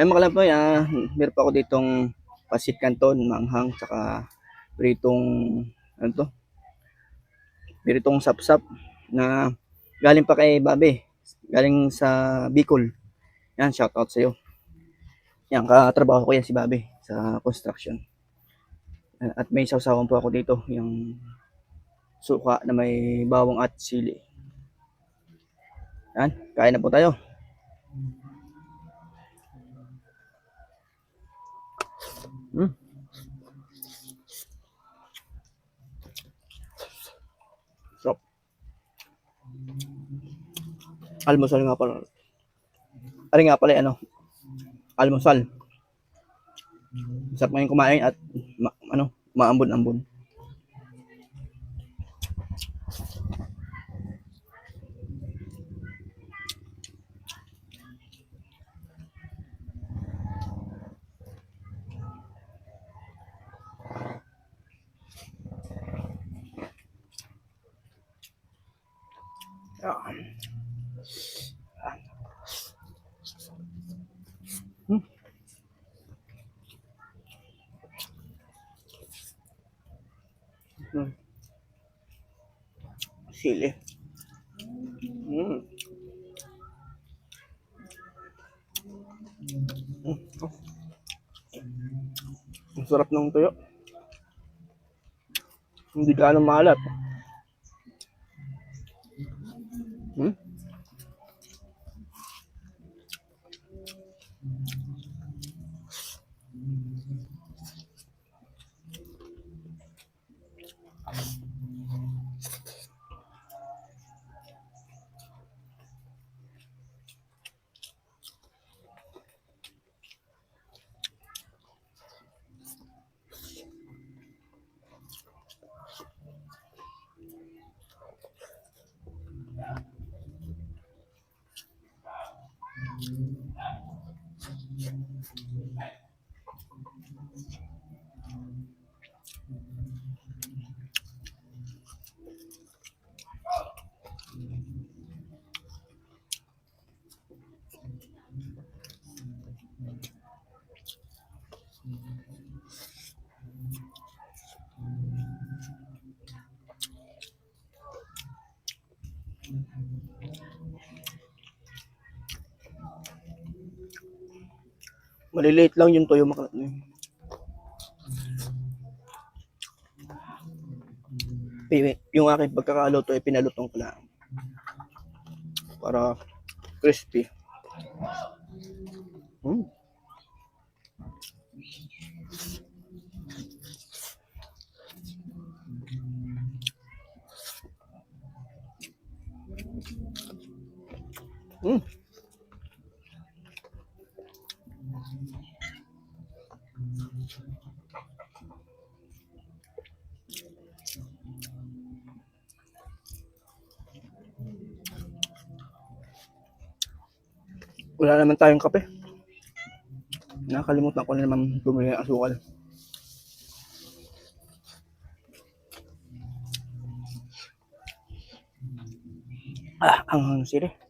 Ay mga kalab, ah, meron pa ako ditong pasit canton, manghang, tsaka pritong, ano to? Pritong sapsap na galing pa kay Babe. Galing sa Bicol. Yan, shout out sa'yo. Yan, katrabaho ko yan si Babe sa construction. At may sausawan po ako dito, yung suka na may bawang at sili. Yan, kain na po tayo. Mm. Sarap. Almusal nga pala. Ari nga pala ano? Almusal. Sarap ngayon kumain at ma- ano, maambon-ambon. Yan. Hmm. Hmm. Sili. Mm. Mm. Oh. Ang sarap ng tuyo. Hindi gaano maalat. Hmm? Mm-hmm. Maliliit lang yung toyo makalat na yun. Pi- Yung aking pagkakaluto ay pinalutong ko lang. Para crispy. Hmm. Hmm. Wala naman tayong kape. Nakalimutan ko na naman bumili ng asukal. Ah, ang ang sili.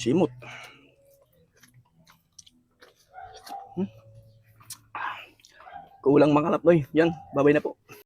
Simot. Hmm? Kulang mga kalapnoy. Yan, babay na po.